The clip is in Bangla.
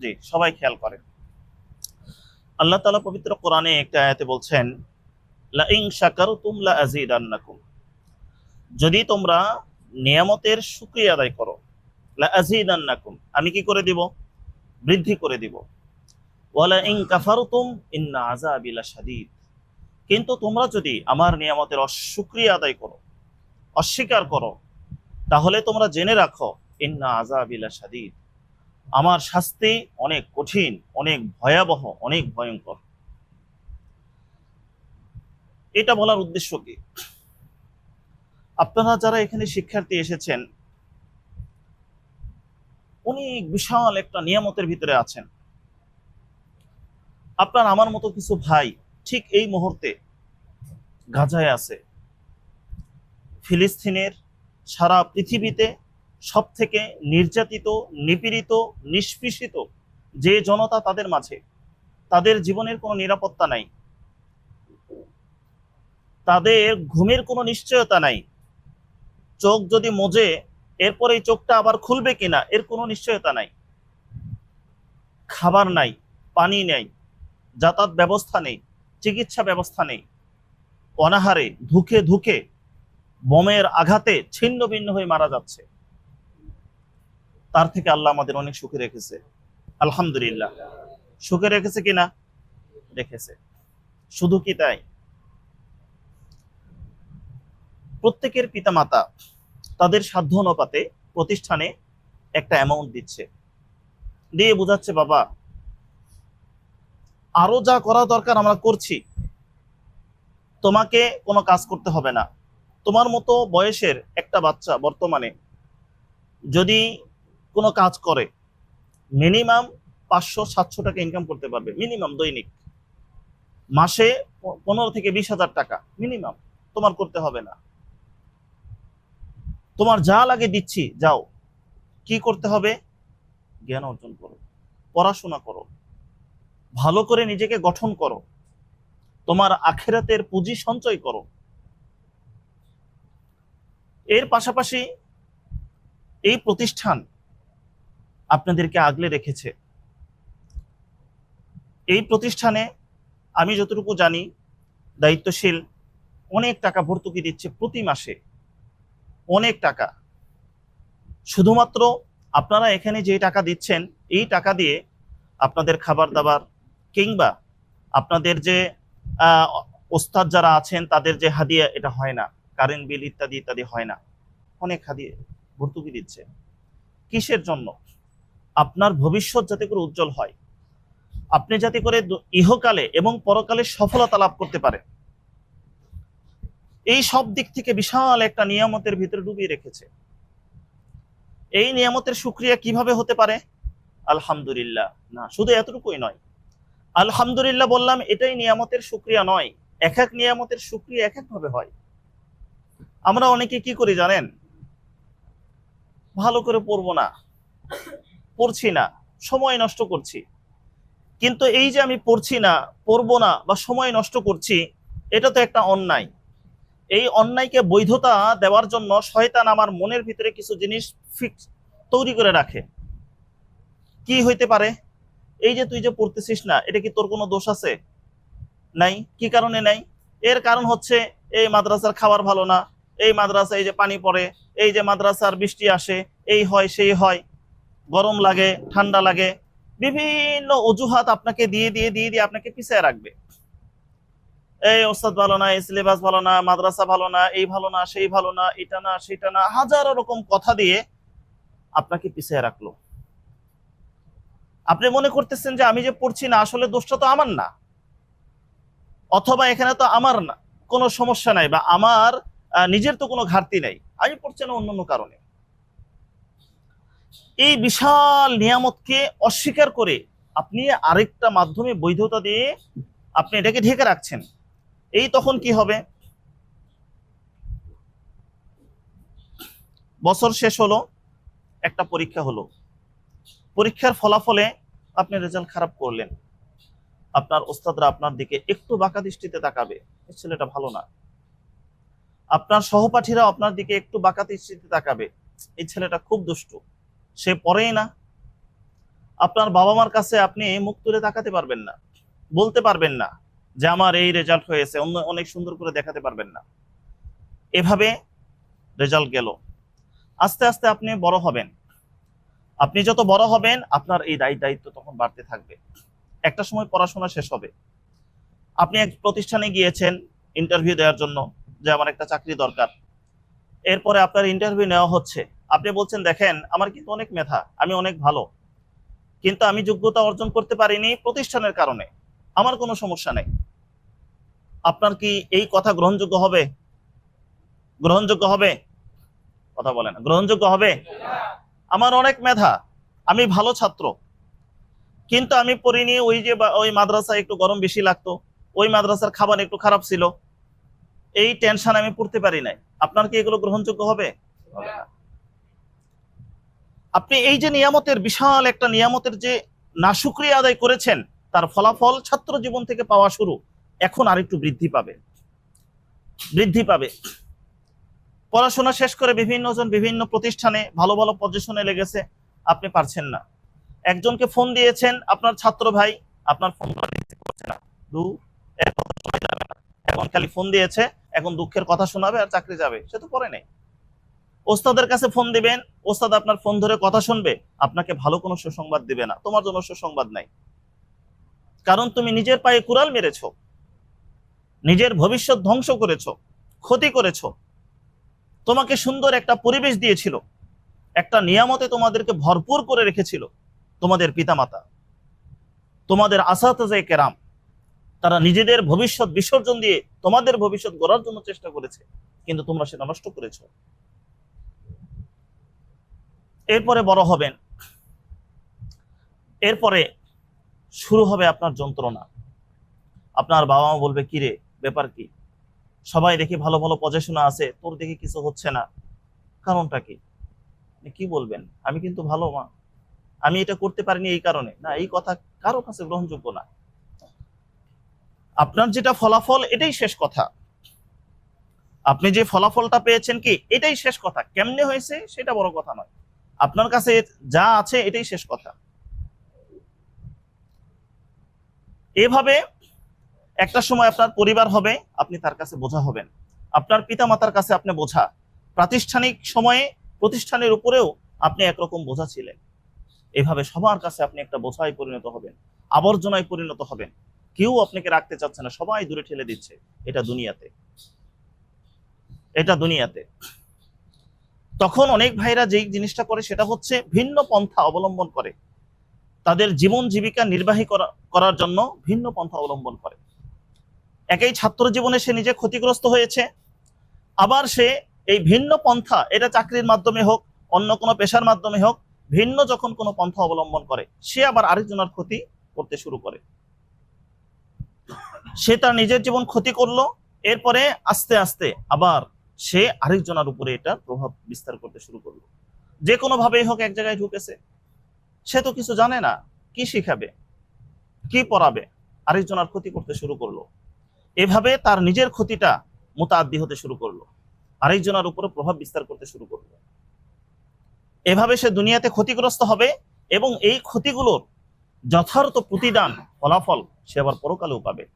জি, সবাই খেয়াল করেন আল্লাহ তাআলা পবিত্র কোরআনে একটা আয়াতে বলছেন যদি তোমরা নিয়ামতের শুকরিয়া আদায় করো লা আমি কি করে দিব? বৃদ্ধি করে দিব। কিন্তু তোমরা যদি আমার নিয়ামতের অশুক্রিয়া আদায় করো, অস্বীকার করো, তাহলে তোমরা জেনে রাখো, ইন্না আযাবি লাশাদীদ। আমার শাস্তি অনেক কঠিন, অনেক ভয়াবহ, অনেক ভয়ঙ্কর। এটা বলার উদ্দেশ্য কি? আপনারা যারা এখানে শিক্ষার্থী এসেছেন অনেক বিশাল একটা নিয়ামতের ভিতরে আছেন। আপনার আমার মতো কিছু ভাই ঠিক এই মুহূর্তে গাজায় আছে। ফিলিস্তিনের সারা পৃথিবীতে সব থেকে নির্যাতিত, নিপীড়িত, নিষ্পেষিত যে জনতা তাদের মাঝে, তাদের জীবনের কোনো নিরাপত্তা নাই, তাদের ঘুমের কোনো নিশ্চয়তা নাই, চোখ যদি মজে, এরপরে চোখটা আবার খুলবে কিনা, এর কোনো নিশ্চয়তা নাই, খাবার নাই, পানি নেই, যাতায়াত ব্যবস্থা নেই, চিকিৎসা ব্যবস্থা নেই, অনাহারে, ধুকে ধুকে, বোমের আঘাতে ছিন্ন ভিন্ন হয়ে মারা যাচ্ছে। তার থেকে আল্লাহ আমাদের অনেক সুখে রেখেছে। আলহামদুলিল্লাহ। সুখে রেখেছে কিনা? রেখেছে। শুধু কি তাই? প্রত্যেকের পিতামাতা তাদের সাধ্য অনুপাতে প্রতিষ্ঠানে একটা অ্যামাউন্ট দিচ্ছে। দিয়ে বোঝাচ্ছে, বাবা, আরও যা করা দরকার আমরা করছি। তোমাকে কোনো কাজ করতে হবে না। তোমার মতো বয়সের একটা বাচ্চা বর্তমানে যদি কোনো কাজ করে মিনিমাম পাঁচশো, সাতশো টাকা ইনকাম করতে পারবে মিনিমাম দৈনিক। মাসে পনেরো থেকে বিশ হাজার টাকা মিনিমাম তোমার করতে হবে না। তোমার যা লাগে দিচ্ছি, যাও। কি করতে হবে? জ্ঞান অর্জন করো, পড়াশোনা করো, ভালো করে নিজেকে গঠন করো, তোমার আখেরাতের পুঁজি সঞ্চয় করো। এর পাশাপাশি এই প্রতিষ্ঠান আপনাদেরকে আগলে রেখেছে। এই প্রতিষ্ঠানে আমি যতটুকু জানি, দায়িত্বশীল অনেক টাকা ভর্তুকি দিচ্ছে প্রতি মাসে। অনেক টাকা। শুধুমাত্র আপনারা এখানে যে টাকা দিচ্ছেন, এই টাকা দিয়ে আপনাদের খাবার দাবার কিংবা আপনাদের যে ওস্তাদ যারা আছেন, তাদের যে হাদিয়া, এটা হয় না। কারেন্ট বিল ইত্যাদি ইত্যাদি হয় না। অনেক হাদিয়ে ভর্তুকি দিচ্ছে। কিসের জন্য? আপনার ভবিষ্যৎ যাতে করে উজ্জ্বল হয়। আপনি যাতে করে ইহকালে এবং পরকালে সফলতা লাভ করতে পারে এই সব দিক থেকে বিশাল একটা নিয়ামতের ভিতরে ডুবিয়ে রেখেছে। এই নিয়ামতের সুক্রিয়া কীভাবে হতে পারে? আলহামদুলিল্লাহ। না, শুধু এতটুকুই নয়। আলহামদুলিল্লাহ বললাম, এটাই নিয়ামতের সুক্রিয়া নয়। এক এক নিয়ামতের সুক্রিয়া এক এক ভাবে হয়। আমরা অনেকে কি করি জানেন? ভালো করে পড়ব না। পড়ছি না, সময় নষ্ট করছি। কিন্তু এই যে আমি পড়ছি না, পড়ব না বা সময় নষ্ট করছি, এটা তো একটা অন্যায়। এই অন্যায়কে বৈধতা দেওয়ার জন্য শয়তান আমার মনের ভিতরে কিছু জিনিস ফিক্স তৈরি করে রাখে। কি হইতে পারে? এই যে তুই যে পড়তেছিস না, এটা কি তোর কোনো দোষ আছে? নাই? কি কারণে নাই? এর কারণ হচ্ছে, এই মাদ্রাসার খাবার ভালো না, এই মাদ্রাসায় এই যে পানি পড়ে, এই যে মাদ্রাসার বৃষ্টি আসে, এই হয়, সেই হয়। গরম লাগে, ঠান্ডা লাগে, বিভিন্ন অজুহাত আপনাকে দিয়ে দিয়ে দিয়ে দিয়ে আপনাকে পিছিয়ে রাখবে। এই ওস্তাদ ভালো না, এই সিলেবাস ভালো না, মাদ্রাসা ভালো না, এই ভালো না, সেই ভালো না, এটা না, সেটা না, হাজারো রকম কথা দিয়ে আপনাকে পিছিয়ে রাখল। আপনি মনে করতেছেন যে আমি যে পড়ছি না, আসলে দোষটা তো আমার না। অথবা এখানে তো আমার না, কোনো সমস্যা নাই বা আমার নিজের তো কোনো ঘাটতি নাই। আমি পড়ছি না অন্য কারণে। এই বিশাল নিয়ামতকে অস্বীকার করে আপনি আরেকটা মাধ্যমে বৈধতা দিয়ে আপনি এটাকে ঢেকে রাখছেন। এই তখন কি হবে? বছর শেষ হলো, একটা পরীক্ষা হলো। পরীক্ষার ফলাফলে আপনি রেজাল্ট খারাপ করলেন। আপনার ওস্তাদরা আপনার দিকে একটু বাঁকা দৃষ্টিতে তাকাবে। ছেলেটা ভালো না। আপনার সহপাঠীরা আপনার দিকে একটু বাঁকা দৃষ্টিতে তাকাবে। এই ছেলেটা খুব দুষ্টু। সে পড়েই না। আপনার বাবা মার কাছে আপনি মুখ তুলে তাকাতে পারবেন না। বলতে পারবেন না যে আমার এই রেজাল্ট হয়েছে। অন্য অনেক সুন্দর করে দেখাতে পারবেন না। এভাবে রেজাল্ট গেল। আস্তে আস্তে আপনি বড় হবেন। আপনি যত বড় হবেন, আপনার এই দায়ী দায়িত্ব তখন বাড়তে থাকবে। একটা সময় পড়াশোনা শেষ হবে। আপনি এক প্রতিষ্ঠানে গিয়েছেন ইন্টারভিউ দেওয়ার জন্য যে আমার একটা চাকরি দরকার। এরপরে আপনার ইন্টারভিউ নেওয়া হচ্ছে। আপনি বলছেন, দেখেন, আমার কিন্তু অনেক মেধা, আমি অনেক ভালো। কিন্তু আমি যোগ্যতা অর্জন করতে পারিনি প্রতিষ্ঠানের কারণে। আমার কোনো সমস্যা নেই। আপনার কি এই কথা গ্রহণযোগ্য হবে? গ্রহণযোগ্য হবে? কথা বলেন গ্রহণযোগ্য হবে? আমার অনেক মেধা, আমি ভালো ছাত্র। কিন্তু আমি পড়িনি ওই যে ওই মাদ্রাসায় একটু গরম বেশি লাগতো। ওই মাদ্রাসার খাবার একটু খারাপ ছিল। এই টেনশন আমি পড়তে পারি নাই। আপনার কি এগুলো গ্রহণযোগ্য হবে? হবে না। আপনি এই যে নিয়ামতের বিশাল একটা নিয়ামতের যে নাশুক্রিয়া আদায় করেছেন, তার ফলাফল ছাত্র জীবন থেকে পাওয়া শুরু, এখন আরেকটু বৃদ্ধি পাবে। বৃদ্ধি পাবে। পড়াশোনা শেষ করে বিভিন্ন জন বিভিন্ন প্রতিষ্ঠানে ভালো ভালো পজিশনে লেগেছে, আপনি পারছেন না। একজনকে ফোন দিয়েছেন, আপনার ছাত্র ভাই, আপনার ফোন করছে না। দু, এখন খালি ফোন দিয়েছে, এখন দুঃখের কথা শোনাবে আর চাকরি যাবে, সে তো পরে নেই। ওস্তাদের কাছে ফোন দিবেন, ওস্তাদ আপনার ফোন ধরে কথা শুনবে, আপনাকে ভালো কোনো সুসংবাদ দিবে না। তোমার জন্য সুসংবাদ নাই। কারণ তুমি নিজের পায়ে কুড়াল মেরেছ, নিজের ভবিষ্যৎ ধ্বংস করেছ, ক্ষতি করেছ। তোমাকে সুন্দর একটা পরিবেশ দিয়েছিল, একটা নিয়ামতে তোমাদেরকে ভরপুর করে রেখেছিল তোমাদের পিতামাতা। তোমাদের আসাতে কেরাম, তারা নিজেদের ভবিষ্যৎ বিসর্জন দিয়ে তোমাদের ভবিষ্যৎ গড়ার জন্য চেষ্টা করেছে, কিন্তু তোমরা সেটা নষ্ট করেছ। এরপরে বড় হবেন। এরপরে শুরু হবে আপনার যন্ত্রণা। আপনার বাবা মা বলবে, কিরে, ব্যাপার কি? সবাই দেখি ভালো ভালো পজিশনে আছে, তোর দেখি কিছু হচ্ছে না। কারণটা কি? কি বলবেন? আমি কিন্তু ভালো মা। আমি এটা করতে পারিনি এই কারণে। না, এই কথা কারও কাছে গ্রহণযোগ্য না। আপনার যেটা ফলাফল, এটাই শেষ কথা। আপনি যে ফলাফলটা পেয়েছেন কি, এটাই শেষ কথা। কেমনে হয়েছে, সেটা বড় কথা নয়। আপনার কাছে যা আছে এটাই শেষ কথা। এভাবে একটা সময় আপনার পরিবার হবে, আপনি তার কাছে বোঝা হবেন। আপনার পিতা মাতার কাছে আপনি বোঝা। প্রাতিষ্ঠানিক সময়ে প্রতিষ্ঠানের উপরেও আপনি একরকম বোঝা ছিলেন। এভাবে সবার কাছে আপনি একটা বোঝায় পরিণত হবেন, আবর্জনায় পরিণত হবেন। কেউ আপনাকে রাখতে চাচ্ছে না, সবাই দূরে ঠেলে দিচ্ছে। এটা দুনিয়াতে। এটা দুনিয়াতে। তখন অনেক ভাইরা যেই জিনিসটা করে সেটা হচ্ছে ভিন্ন পন্থা অবলম্বন করে। তাদের জীবন জীবিকা নির্বাহী করা, করার জন্য ভিন্ন পন্থা অবলম্বন করে। একই ছাত্র জীবনে সে নিজে ক্ষতিগ্রস্ত হয়েছে, আবার সে এই ভিন্ন পন্থা, এটা চাকরির মাধ্যমে হোক, অন্য কোনো পেশার মাধ্যমে হোক, ভিন্ন যখন কোনো পন্থা অবলম্বন করে, সে আবার আরেকজনের ক্ষতি করতে শুরু করে। সে তার নিজের জীবন ক্ষতি করল, এরপরে আস্তে আস্তে আবার সে আরেকজনের উপরে এটা প্রভাব বিস্তার করতে শুরু করল। যে কোনো ভাবেই হোক এক জায়গায় ঢুকেছে। সে তো কিছু জানে না, কি শিখাবে, কি পড়াবে, আরেকজনের ক্ষতি করতে শুরু করল। এভাবে তার নিজের ক্ষতিটা মোতাদ্দি হতে শুরু করল। আরেকজনের উপরে প্রভাব বিস্তার করতে শুরু করল। এভাবে সে দুনিয়াতে ক্ষতিগ্রস্ত হবে এবং এই ক্ষতিগুলোর যথার্থ প্রতিদান, ফলাফল সে আবার পরকালেও পাবে।